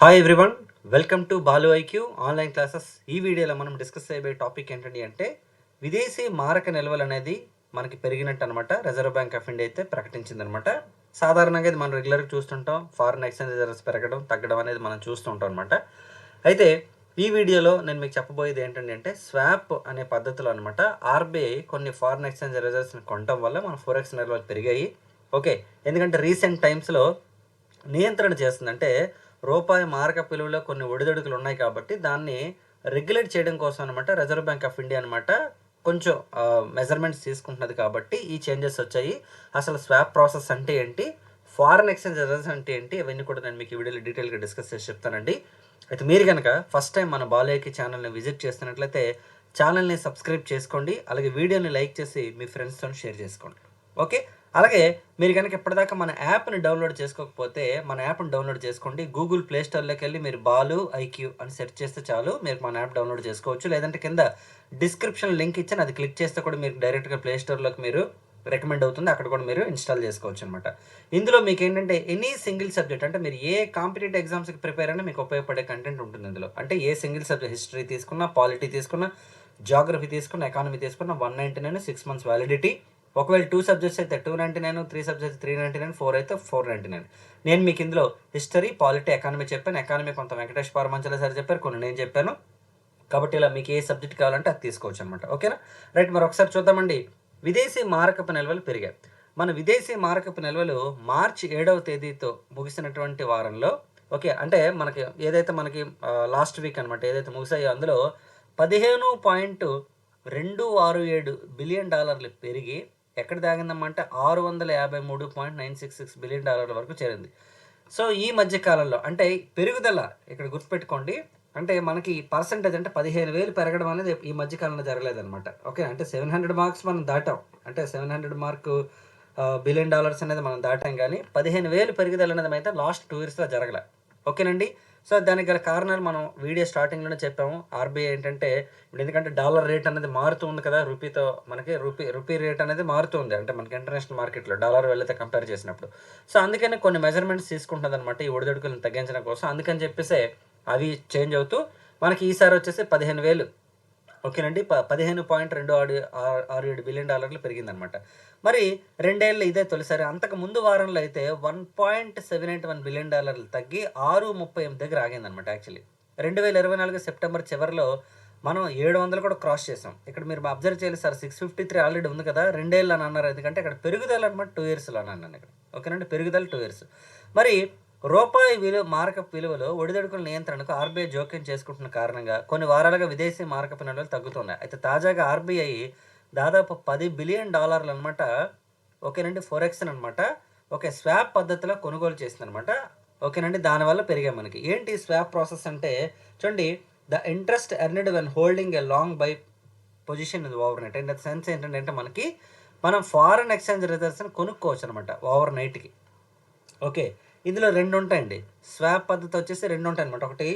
Hi everyone welcome to Balu IQ online classes ఈ వీడియోలో మనం డిస్కస్ చేయబోయే టాపిక్ ఏంటండి అంటే విదేశీ మారక నిల్వలు అనేది మనకి పెరిగినట్టు అనమాట రిజర్వ్ బ్యాంక్ ఆఫ్ ఇండియా అయితే ప్రకటించిందనమాట సాధారణంగా ఇది మనం రెగ్యులర్గా చూస్తుంటాం. ఫారిన్ ఎక్స్చేంజ్ రిజర్వ్స్ పెరగడం తగ్గడం అనేది మనం చూస్తుంటాం అనమాట అయితే ఈ వీడియోలో నేను మీకు చెప్పబోయేది ఏంటంటే అంటే స్వాప్ అనే పద్ధతిలో అనమాట ఆర్బీఐ కొన్ని ఫారిన్ ఎక్స్చేంజ్ రిజర్వ్స్ని కొనడం వల్ల మన ఫోరెక్స్ నిల్వలు పెరిగాయి. ఓకే ఎందుకంటే రీసెంట్ టైమ్స్లో నియంత్రణ చేస్తుందంటే రూపాయి మారక విలువలో కొన్ని ఒడిదొడుకులు ఉన్నాయి కాబట్టి దాన్ని రెగ్యులేట్ చేయడం కోసం అనమాట రిజర్వ్ బ్యాంక్ ఆఫ్ ఇండియా అనమాట కొంచెం మెజర్మెంట్స్ తీసుకుంటున్నది కాబట్టి ఈ చేంజెస్ వచ్చాయి. అసలు స్వాప్ ప్రాసెస్ అంటే ఏంటి? ఫారెన్ ఎక్స్చేంజ్ రిజర్వ్స్ అంటే ఏంటి? ఇవన్నీ కూడా నేను మీకు ఈ వీడియోలో డీటెయిల్గా డిస్కస్ చేసి చెప్తానండి. అయితే మీరు కనుక ఫస్ట్ టైం మన బాలయ్యకి ఛానల్ని విజిట్ చేస్తున్నట్లయితే ఛానల్ని సబ్స్క్రైబ్ చేసుకోండి. అలాగే వీడియోని లైక్ చేసి మీ ఫ్రెండ్స్తో షేర్ చేసుకోండి. ఓకే అలాగే మీరు కనుక ఇప్పటిదాకా మన యాప్ని డౌన్లోడ్ చేసుకోకపోతే మన యాప్ని డౌన్లోడ్ చేసుకోండి. గూగుల్ ప్లే స్టోర్లోకి వెళ్ళి మీరు బాలు ఐక్యూ అని సెర్చ్ చేస్తే చాలు. మీరు మన యాప్ డౌన్లోడ్ చేసుకోవచ్చు. లేదంటే కింద డిస్క్రిప్షన్ లింక్ ఇచ్చాను. అది క్లిక్ చేస్తే కూడా మీరు డైరెక్ట్గా ప్లే స్టోర్లోకి మీరు రికమెండ్ అవుతుంది. అక్కడ కూడా మీరు ఇన్స్టాల్ చేసుకోవచ్చు అనమాట ఇందులో మీకు ఏంటంటే ఎనీ సింగిల్ సబ్జెక్ట్ అంటే మీరు ఏ కాంపిటేటివ్ ఎగ్జామ్స్కి ప్రిపేర్ అయినా మీకు ఉపయోగపడే కంటెంట్ ఉంటుంది ఇందులో. అంటే ఏ సింగిల్ సబ్జెక్ట్ హిస్టరీ తీసుకున్నా పాలిటీ తీసుకున్నా జాగ్రఫీ తీసుకున్న ఎకానమీ తీసుకున్న one ninety nine six months validity ఒకవేళ టూ సబ్జెక్ట్స్ అయితే two ninety nine three subjects three ninety nine four అయితే ఫోర్ నైంటీ నైన్ నేను మీకు ఇందులో హిస్టరీ పాలిటీ ఎకానమీ చెప్పాను. ఎకానమీ కొంత వెంకటేష్ పారమంచల సార్ చెప్పారు కొన్ని నేను చెప్పాను. కాబట్టి ఇలా మీకు ఏ సబ్జెక్ట్ కావాలంటే అది తీసుకోవచ్చు అనమాట ఓకేనా? రైట్ మరి ఒకసారి చూద్దామండి. విదేశీ మారకపు నిల్వలు పెరిగాయి. మన విదేశీ మారకపు నిల్వలు మార్చి ఏడవ తేదీతో ముగిసినటువంటి వారంలో ఓకే అంటే మనకి ఏదైతే మనకి లాస్ట్ వీక్ అనమాట ఏదైతే ముగిసాయో అందులో పదిహేను పాయింట్ రెండు ఆరు ఏడు బిలియన్ డాలర్లు పెరిగి ఎక్కడ దాగిందమ్మంటే ఆరు వందల యాభై మూడు point nine six six billion డాలర్ల వరకు చేరింది. సో ఈ మధ్య కాలంలో అంటే పెరుగుదల ఇక్కడ గుర్తుపెట్టుకోండి. అంటే మనకి పర్సంటేజ్ అంటే పదిహేను వేలు పెరగడం అనేది ఈ మధ్య కాలంలో జరగలేదన్నమాట. ఓకే అంటే సెవెన్ హండ్రెడ్ మార్క్స్ మనం దాటాం. అంటే seven hundred mark billion dollars అనేది మనం దాటాం కానీ పదిహేను వేలు పెరుగుదల అనేది అయితే లాస్ట్ టూ ఇయర్స్లో జరగలే. ఓకేనండి? సో దానికి గల కారణాలు మనం వీడియో స్టార్టింగ్లోనే చెప్పాము. ఆర్బీఐ ఏంటంటే ఇప్పుడు ఎందుకంటే డాలర్ రేట్ అనేది మారుతూ ఉంది కదా రూపీతో మనకి రూపీ రూపీ రేట్ అనేది మారుతుంది అంటే మనకి ఇంటర్నేషనల్ మార్కెట్లో డాలర్ వెళ్ళితే కంపేర్ చేసినప్పుడు. సో అందుకని కొన్ని మెజర్మెంట్స్ తీసుకుంటుంది అనమాట ఈ ఒడిదొడుకులను తగ్గించడం కోసం. అందుకని చెప్పేసి అవి చేంజ్ అవుతూ మనకి ఈసారి వచ్చేసి పదిహేను వేలు ఓకేనండి. ప పదిహేను పాయింట్ రెండు ఆరు ఆరు ఏడు బిలియన్ డాలర్లు పెరిగిందనమాట మరి రెండేళ్ళు ఇదే తొలిసారి. అంతకు ముందు వారంలో అయితే one point seven eight one billion డాలర్లు తగ్గి ఆరు ముప్పై ఎనిమిది దగ్గర ఆగిందనమాట యాక్చువల్లీ. రెండు వేల ఇరవై నాలుగు సెప్టెంబర్ చివరిలో మనం ఏడు వందలు కూడా క్రాస్ చేసాం ఇక్కడ మీరు అబ్జర్వ్ చేయాలి sir six fifty three already ఉంది కదా. రెండేళ్ళు అని అన్నారు. ఎందుకంటే ఇక్కడ పెరుగుదల అనమాట టూ ఇయర్స్లో అన్నాను ఇక్కడ. ఓకేనండి. పెరుగుదల టూ ఇయర్స్. మరి రూపాయి విలువ మారకపు విలువలో ఒడిదొడుకుల నియంత్రణకు ఆర్బీఐ జోక్యం చేసుకుంటున్న కారణంగా కొన్ని వారాలుగా విదేశీ మారకపు నిల్వలు తగ్గుతున్నాయి. అయితే తాజాగా ఆర్బీఐ దాదాపు పది బిలియన్ డాలర్లు అనమాట ఓకేనండి ఫోరెక్స్ అనమాట ఓకే స్వాప్ పద్ధతిలో కొనుగోలు చేసింది అనమాట ఓకేనండి దానివల్ల పెరిగాయి మనకి. ఏంటి స్వాప్ ప్రాసెస్ అంటే చూడండి the interest earned when holding a long buy position ఇది ఓవర్ నైట్ అండ్ సెన్స్ ఏంటంటే మనకి మనం ఫారెన్ ఎక్స్చేంజ్ రిజర్వ్స్ని కొనుక్కోవచ్చు అనమాట ఓవర్ నైట్కి. ఓకే ఇందులో రెండు ఉంటాయండి స్వాప్ పద్ధతి వచ్చేసి రెండు ఉంటాయి అనమాట ఒకటి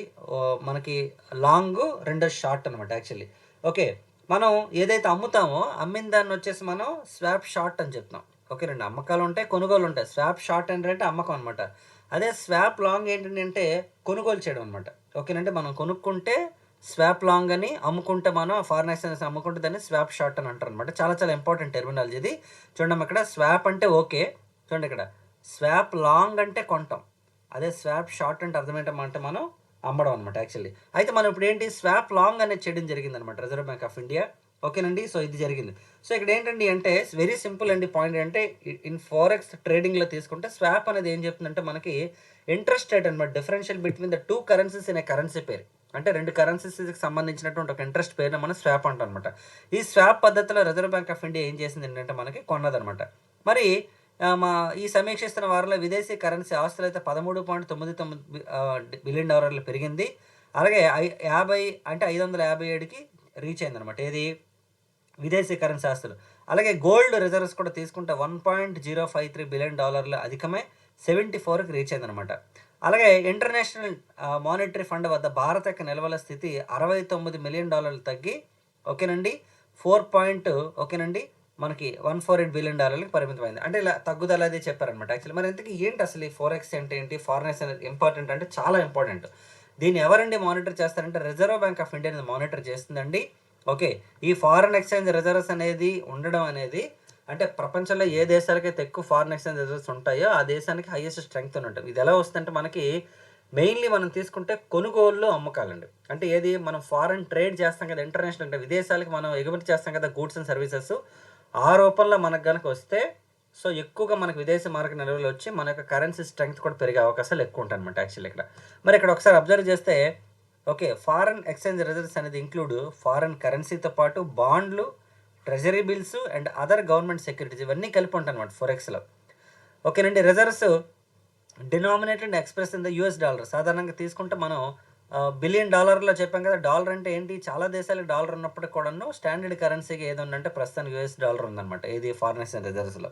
మనకి లాంగ్ రెండో షార్ట్ అనమాట యాక్చువల్లీ. ఓకే మనం ఏదైతే అమ్ముతామో అమ్మిన దాన్ని వచ్చేసి మనం స్వాప్ షార్ట్ అని చెప్తాం. ఓకే రెండు అమ్మకాలు ఉంటాయి కొనుగోలు ఉంటాయి స్వాప్ షార్ట్ ఏంటంటే అమ్మకం అనమాట అదే స్వాప్ లాంగ్ ఏంటంటే కొనుగోలు చేయడం అనమాట ఓకేనంటే మనం కొనుక్కుంటే స్వాప్ లాంగ్ అని అమ్ముకుంటే మనం ఫారెన్ ఎక్స్చేంజ్ అమ్ముకుంటే దాన్ని స్వాప్ షార్ట్ అని అంటారు అనమాట చాలా చాలా ఇంపార్టెంట్ టెర్మినాలజీ ఇది. చూడండి ఇక్కడ స్వాప్ అంటే ఓకే. చూడండి ఇక్కడ. స్వాప్ లాంగ్ అంటే కొంటాం. అదే స్వాప్ షార్ట్ అంటే అర్థమేంటంటే మనం అమ్మడం అనమాట యాక్చువల్లీ. అయితే మనం ఇప్పుడు ఏంటి? స్వాప్ లాంగ్ అనేది చేయడం జరిగింది అనమాట రిజర్వ్ బ్యాంక్ ఆఫ్ ఇండియా. ఓకేనండి? సో ఇది జరిగింది. సో ఇక్కడ ఏంటండి అంటే వెరీ సింపుల్ అండి పాయింట్ అంటే ఇన్ ఫారెక్స్ ట్రేడింగ్లో తీసుకుంటే స్వాప్ అనేది ఏం చెప్తుందంటే మనకి ఇంట్రెస్ట్ రేట్ అనమాట differential between the two currencies in a currency పేరు. అంటే రెండు కరెన్సీస్కి సంబంధించినటువంటి ఒక ఇంట్రెస్ట్ పేరుని మనం స్వాప్ అంటాం అనమాట ఈ స్వాప్ పద్ధతిలో రిజర్వ్ బ్యాంక్ ఆఫ్ ఇండియా ఏం చేసింది ఏంటంటే మనకి కొన్నదనమాట మరి మా ఈ సమీక్షిస్తున్న వారంలో విదేశీ కరెన్సీ ఆస్తులు అయితే పదమూడు పాయింట్ తొమ్మిది తొమ్మిది బిలియన్ డాలర్లు పెరిగింది. అలాగే యాభై అంటే ఐదు వందల యాభై ఏడుకి రీచ్ అయింది అనమాట ఏది? విదేశీ కరెన్సీ ఆస్తులు. అలాగే గోల్డ్ రిజర్వ్స్ కూడా తీసుకుంటే one point zero five three billion డాలర్లు అధికమై సెవెంటీ ఫోర్కి రీచ్ అయిందనమాట అలాగే ఇంటర్నేషనల్ మానిటరీ ఫండ్ వద్ద భారత యొక్క నిల్వల స్థితి అరవై తొమ్మిది మిలియన్ డాలర్లు తగ్గి ఓకేనండి? ఫోర్ పాయింట్ ఓకేనండి? మనకి వన్ ఫోర్ ఎయిట్ బిలియన్ డాలర్లకు పరిమితమైంది. అంటే ఇలా తగ్గుదల అది చెప్పారనమాట యాక్చువల్లీ మరి ఇంతకీ ఏంటి అసలు ఈ ఫోరెక్స్ అంటే ఏంటి? ఫారెన్ అనేది ఇంపార్టెంట్ అంటే చాలా ఇంపార్టెంట్ దీన్ని ఎవరండి మానిటర్ చేస్తారంటే రిజర్వ్ బ్యాంక్ ఆఫ్ ఇండియా అనేది మానిటర్ చేస్తుందండి. ఓకే ఈ ఫారెన్ ఎక్స్చేంజ్ రిజర్వ్స్ అనేది ఉండడం అనేది అంటే ప్రపంచంలో ఏ దేశాలకైతే ఎక్కువ ఫారెన్ ఎక్స్చేంజ్ రిజర్వ్స్ ఉంటాయో ఆ దేశానికి హైయెస్ట్ స్ట్రెంగ్త్ ఉంటుంది. ఇది ఎలా వస్తుందంటే మనకి మెయిన్లీ మనం తీసుకుంటే కొనుగోళ్ళు అమ్మకాలండి. అంటే ఏది? మనం ఫారెన్ ట్రేడ్ చేస్తాం కదా ఇంటర్నేషనల్ అంటే విదేశాలకు మనం ఎగుమతి చేస్తాం కదా గూడ్స్ అండ్ సర్వీసెస్ ఆ రూపంలో మనకు కనుక వస్తే సో ఎక్కువగా మనకు విదేశీ మార్కెట్ నిల్వలు వచ్చి మన యొక్క కరెన్సీ స్ట్రెంగ్త్ కూడా పెరిగే అవకాశాలు ఎక్కువ ఉంటాయి అనమాట యాక్చువల్లీ ఇక్కడ. మరి ఇక్కడ ఒకసారి అబ్జర్వ్ చేస్తే ఓకే ఫారెన్ ఎక్స్చేంజ్ రిజర్వ్స్ అనేది ఇంక్లూడ్ ఫారెన్ కరెన్సీతో పాటు బాండ్లు treasury bills and other government securities ఇవన్నీ కలిపి ఉంటాయి అనమాట ఫోరెక్స్లో ఓకేనండి reserves denominated express in the US dollar సాధారణంగా తీసుకుంటే మనం బిలియన్ డాలర్లో చెప్పాం కదా డాలర్ అంటే ఏంటి? చాలా దేశాలకు డాలర్ ఉన్నప్పటికి కూడాను స్టాండర్డ్ కరెన్సీకి ఏది ఉందంటే ప్రస్తుతానికి యూఎస్ డాలర్ ఉందన్నమాట ఇది foreign exchange రిజర్వ్స్లో.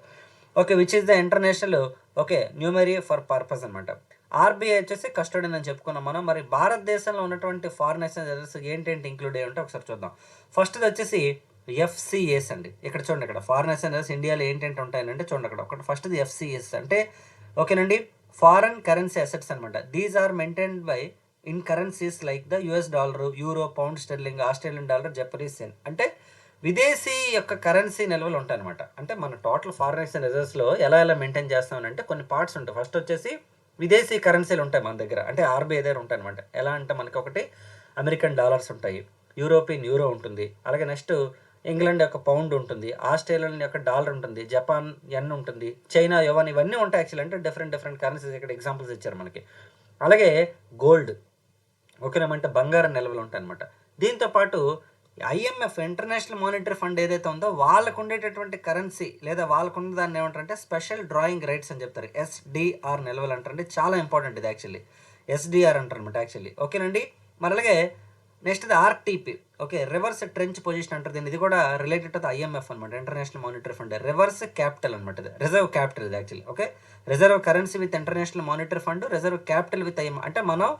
Okay which is the international okay న్యూమరీ for purpose అనమాట ఆర్బీఐ వచ్చేసి కస్టడీ అని చెప్పుకున్నాం మనం. మరి భారతదేశంలో ఉన్నటువంటి ఫారెన్ ఎక్స్చేంజ్ రిజర్వ్స్ ఏంటేంటి ఇంక్లూడ్ అయ్యి ఉంటే ఒకసారి చూద్దాం. ఫస్ట్ది వచ్చేసి ఎఫ్సిఎస్ అండి. ఇక్కడ చూడండి ఇక్కడ ఫారెన్ ఎక్స్చేంజ్ రిజర్వ్స్ ఇండియాలో ఏంటంటే ఉంటాయంటే చూడండి అక్కడ ఒకటి. ఫస్ట్ది ఎఫ్సిఎస్ అంటే ఓకేనండి ఫారెన్ కరెన్సీ అసెట్స్ అనమాట these are maintained by in currencies like the US dollar euro pound sterling Australian dollar Japanese సెన్ అంటే విదేశీ యొక్క కరెన్సీ నిల్వలు ఉంటాయి అనమాట అంటే మన టోటల్ ఫారెన్ ఎక్స్చేంజ్ రిజర్వ్స్లో ఎలా ఎలా మెయింటైన్ చేస్తామనంటే కొన్ని పార్ట్స్ ఉంటాయి. ఫస్ట్ వచ్చేసి విదేశీ కరెన్సీలు ఉంటాయి మన దగ్గర. అంటే ఆర్బీఐ దగ్గర ఉంటాయి అనమాట ఎలా అంటే మనకి ఒకటి అమెరికన్ డాలర్స్ ఉంటాయి. యూరోపియన్ యూరో ఉంటుంది. అలాగే నెక్స్ట్ ఇంగ్లాండ్ యొక్క పౌండ్ ఉంటుంది. ఆస్ట్రేలియన్ యొక్క డాలర్ ఉంటుంది. జపాన్ ఎన్ ఉంటుంది. చైనా యువన్ ఇవన్నీ ఉంటాయి యాక్చువల్లీ అంటే డిఫరెంట్ డిఫరెంట్ కరెన్సీస్ ఇక్కడ ఎగ్జాంపుల్స్ ఇచ్చారు మనకి. అలాగే గోల్డ్ ఓకేనామంటే బంగారం నిల్వలు ఉంటాయి అనమాట దీంతోపాటు ఐఎంఎఫ్ ఇంటర్నేషనల్ మానిటరీ ఫండ్ ఏదైతే ఉందో వాళ్ళకు ఉండేటటువంటి కరెన్సీ లేదా వాళ్ళకు ఉండే దాన్ని ఏమంటారంటే స్పెషల్ డ్రాయింగ్ రైట్స్ అని చెప్తారు. ఎస్డిఆర్ నిల్వలు అంటారండి. చాలా ఇంపార్టెంట్ ఇది యాక్చువల్లీ. ఎస్డిఆర్ అంటారనమాట యాక్చువల్లీ. ఓకేనండి? మరి అలాగే నెక్స్ట్ ఇది RTP. Okay reverse trench position అంటారు దీన్ని. ఇది కూడా రిలేటెడ్ టు ఐఎంఎఫ్ అనమాట international monetary fund. Reverse capital అనమాట ఇది. రిజర్వ్ క్యాపిటల్ ఇది actually. Okay? Reserve currency with international monetary fund reserve capital with IM. అంటే మనం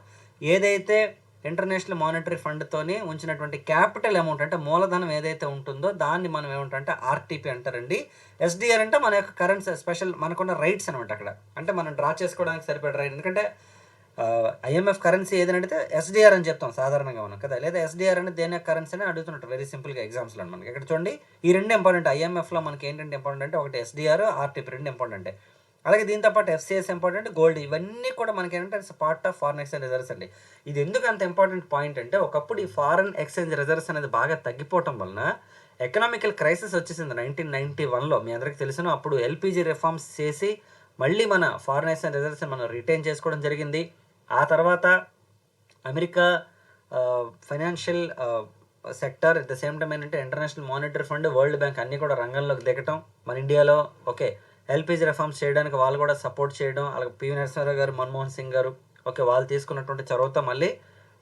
ఏదైతే ఇంటర్నేషనల్ మానిటరీ ఫండ్తోని ఉంచినటువంటి క్యాపిటల్ అమౌంట్ అంటే మూలధనం ఏదైతే ఉంటుందో దాన్ని మనం ఏమంటే ఆర్టీపీ అంటారండి. ఎస్డిఆర్ అంటే మన యొక్క కరెన్సీ స్పెషల్ మనకున్న రైట్స్ అనమాట అక్కడ. అంటే మనం డ్రా చేసుకోవడానికి సరిపడే రైట్. ఎందుకంటే ఐఎంఎఫ్ కరెన్సీ ఏదని అడిగితే ఎస్డిఆర్ అని చెప్తాం సాధారణంగా మనం కదా? లేదా ఎస్డిఆర్ అంటే దేని యొక్క కరెన్సీ అని అడుగుతున్నట్టు వెరీ సింపుల్గా ఎగ్జామ్స్లో మనకి. ఇక్కడ చూడండి ఈ రెండు ఇంపార్టెంట్ ఐఎంఎఫ్లో మనకి ఏంటంటే ఇంపార్టెంట్ అంటే ఒకటి ఎస్డిఆర్ ఆర్టీపీ రెండు ఇంపార్టెంట్ అలాగే దీంతో పాటు ఎఫ్సిఎస్ ఇంపార్టెంట్ గోల్డ్ ఇవన్నీ కూడా మనకి ఏంటంటే it's part of foreign exchange reserves అండి. ఇది ఎందుకు అంత ఇంపార్టెంట్ పాయింట్ అంటే ఒకప్పుడు ఈ ఫారెన్ ఎక్స్చేంజ్ రిజర్వ్స్ అనేది బాగా తగ్గిపోవటం వలన ఎకనామికల్ క్రైసిస్ వచ్చేసింది నైన్టీన్ నైన్టీ వన్లో మీ అందరికీ తెలిసిన అప్పుడు ఎల్పిజి రిఫార్మ్స్ చేసి మళ్ళీ మన ఫారెన్ ఎక్స్చేంజ్ రిజర్వ్స్ మనం రిటైన్ చేసుకోవడం జరిగింది. ఆ తర్వాత America financial sector at the same time ఏంటంటే international monetary fund world bank అన్నీ కూడా రంగంలోకి దిగటం మన ఇండియాలో ఓకే ఎల్పిజి రిఫార్మ్స్ చేయడానికి వాళ్ళు కూడా సపోర్ట్ చేయడం అలాగే పివి నరసింహారావు గారు మన్మోహన్ సింగ్ గారు ఓకే వాళ్ళు తీసుకున్నటువంటి చొరవతో మళ్ళీ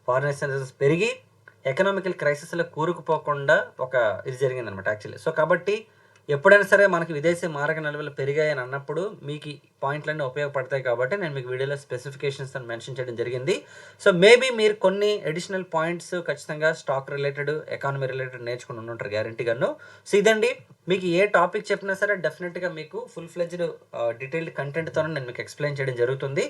ఫారెన్ ఎక్స్చేంజెస్ పెరిగి ఎకనామికల్ క్రైసిస్లో కూరుకుపోకుండా ఒక ఇది జరిగిందనమాట యాక్చువల్లీ సో కాబట్టి ఎప్పుడైనా సరే మనకి విదేశీ మారక నిల్వలు పెరిగాయని అన్నప్పుడు మీకు ఈ పాయింట్లన్నీ ఉపయోగపడతాయి కాబట్టి నేను మీకు వీడియోలో స్పెసిఫికేషన్స్ అని మెన్షన్ చేయడం జరిగింది. సో మేబీ మీరు కొన్ని అడిషనల్ పాయింట్స్ ఖచ్చితంగా స్టాక్ రిలేటెడ్ ఎకానమీ రిలేటెడ్ నేర్చుకుని ఉంటారు గ్యారంటీగాను సో ఇదండి. మీకు ఏ టాపిక్ చెప్పినా సరే డెఫినెట్గా మీకు ఫుల్ ఫ్లెజ్డ్ డీటెయిల్డ్ కంటెంట్తో నేను మీకు ఎక్స్ప్లెయిన్ చేయడం జరుగుతుంది.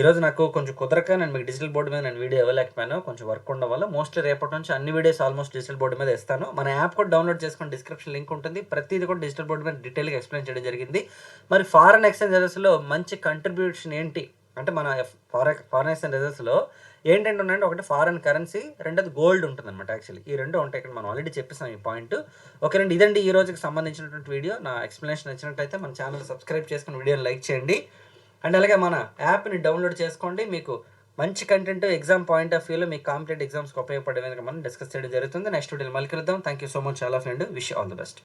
ఈరోజు నాకు కొంచెం కుదరక నేను మీకు డిజిటల్ బోర్డు మీద నేను వీడియో ఇవ్వలేకపోయాను. కొంచెం వర్క్ ఉండడం వల్ల మోస్ట్లీ రేపటి నుంచి అన్ని వీడియోస్ ఆల్మోస్ట్ డిజిటల్ బోర్డు మీద ఇస్తాను. మన యాప్ కూడా డౌన్లోడ్ చేసుకుని డిస్క్రిప్షన్ లింక్ ఉంటుంది. ప్రతిదీ కూడా డిజిటల్ బోర్డు మీద డీటెయిల్గా ఎక్స్ప్లెయిన్ చేయడం జరిగింది. మరి ఫారెన్ ఎక్స్చేంజ్ రిజర్వ్స్లో మంచి కంట్రిబ్యూషన్ ఏంటి? అంటే మన ఫారెన్ ఫారెన్ ఎక్స్చేంజ్ రిజర్వ్స్లో ఏంటంటే ఉన్నాయంటే ఒకటి ఫారెన్ కరెన్సీ రెండోది గోల్డ్ ఉంటుంది అనమాట యాక్చువల్లీ ఈ రెండు ఉంటాయి. ఇక్కడ మనం ఆల్రెడీ చెప్పేసాం ఈ పాయింట్ ఓకేనండి ఇదండి ఈ రోజుకి సంబంధించినటువంటి వీడియో నా ఎక్స్ప్లెనేషన్ వచ్చినట్టయితే మన ఛానల్ సబ్స్క్రైబ్ చేసుకుని వీడియోని లైక్ చేయండి. అండ్ అలాగే మన యాప్ని డౌన్లోడ్ చేసుకోండి. మీకు మంచి కంటెంట్ ఎగ్జామ్ పాయింట్ ఆఫ్ వ్యూలో మీకు కాంపిటేటివ్ ఎగ్జామ్స్కి ఉపయోగపడే విధంగా మనం డిస్కస్ చేయడం జరుగుతుంది. నెక్స్ట్ వీడియో మళ్ళీ కలుద్దాం. Thank you so much all of and wish all the best